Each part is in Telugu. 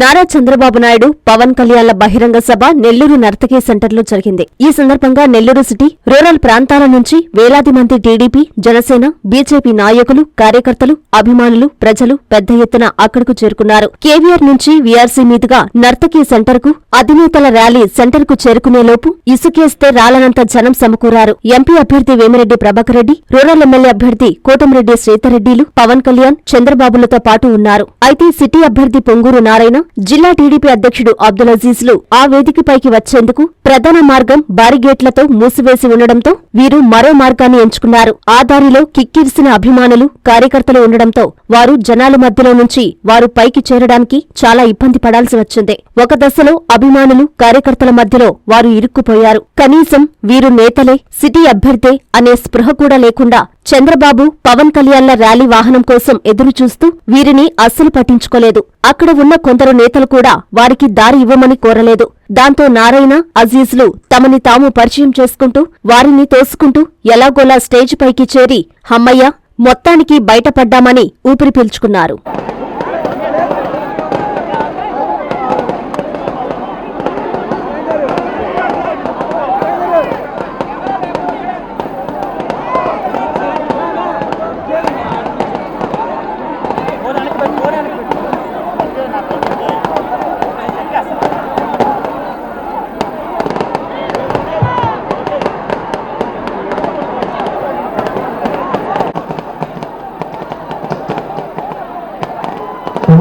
నారా చంద్రబాబు నాయుడు పవన్ కళ్యాణ్ల బహిరంగ సభ నెల్లూరు నర్తకీ సెంటర్లో జరిగింది. ఈ సందర్భంగా నెల్లూరు సిటీ రూరల్ ప్రాంతాల నుంచి వేలాది మంది టీడీపీ జనసేన బీజేపీ నాయకులు కార్యకర్తలు అభిమానులు ప్రజలు పెద్ద ఎత్తున అక్కడకు చేరుకున్నారు. కేవీఆర్ నుంచి వీఆర్సీ మీదుగా నర్తకీ సెంటర్కు అధినేతల ర్యాలీ సెంటర్కు చేరుకునేలోపు ఇసుకేస్తే రాలనంత జనం సమకూరారు. ఎంపీ అభ్యర్థి వేమిరెడ్డి ప్రభాకర్ రెడ్డి రూరల్ ఎమ్మెల్యే అభ్యర్థి కోటమిరెడ్డి శ్రీధర్రెడ్డిలు పవన్ కళ్యాణ్ చంద్రబాబులతో పాటు ఉన్నారు. అయితే సిటీ అభ్యర్థి పొంగూరు నారాయణ జిల్లా టీడీపీ అధ్యక్షుడు అబ్దుల్ అజీజ్లు ఆ వేదికపైకి వచ్చేందుకు ప్రధాన మార్గం బారిగేట్లతో మూసివేసి ఉండడంతో వీరు మరో మార్గాన్ని ఎంచుకున్నారు. ఆ దారిలో కిక్కిరిసిన అభిమానులు కార్యకర్తలు ఉండడంతో వారు జనాల మధ్యలో నుంచి వారు పైకి చేరడానికి చాలా ఇబ్బంది పడాల్సి వచ్చింది. ఒక దశలో అభిమానులు కార్యకర్తల మధ్యలో వారు ఇరుక్కుపోయారు. కనీసం వీరు నేతలే సిటీ అభ్యర్థే అనే స్పృహ కూడా లేకుండా చంద్రబాబు పవన్ కళ్యాణ్ల ర్యాలీ వాహనం కోసం ఎదురుచూస్తూ వీరిని అస్సలు పట్టించుకోలేదు. అక్కడ ఉన్న కొందరు నేతలు కూడా వారికి దారి ఇవ్వమని కోరలేదు. దాంతో నారాయణ అజీజ్లు తమని తాము పరిచయం చేసుకుంటూ వారిని తోసుకుంటూ ఎలాగోలా స్టేజ్ పైకి చేరి హమ్మయ్య మొత్తానికి బయటపడ్డామని ఊపిరి పీల్చుకున్నారు.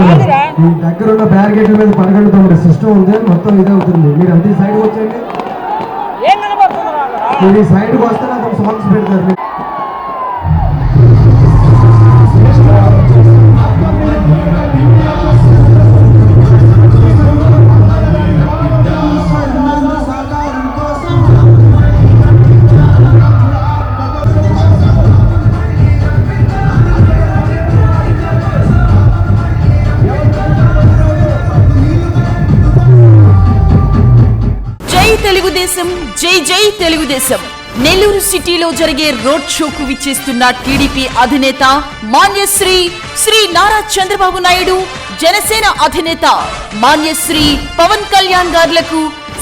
ఈ దగ్గర ఉన్న బ్యారికేడ్ల మీద తమ్ముడు సిస్టమ్ ఉంది. మొత్తం ఇదే అవుతుంది. మీరు అంతే సైడ్ రాగరా? మీరు ఈ సైడ్కి వస్తే నాకు సాంగ్స్ పెడతారు తెలుగుదేశం. జై జై తెలుగుదేశం. నెల్లూరు సిటీలో జరిగే రోడ్ షోకు విచ్చేస్తున్న టీడీపీ అధినేత మాన్యశ్రీ శ్రీ నారా చంద్రబాబు నాయుడు జనసేన అధినేత మాన్యశ్రీ పవన్ కళ్యాణ్ గారులకు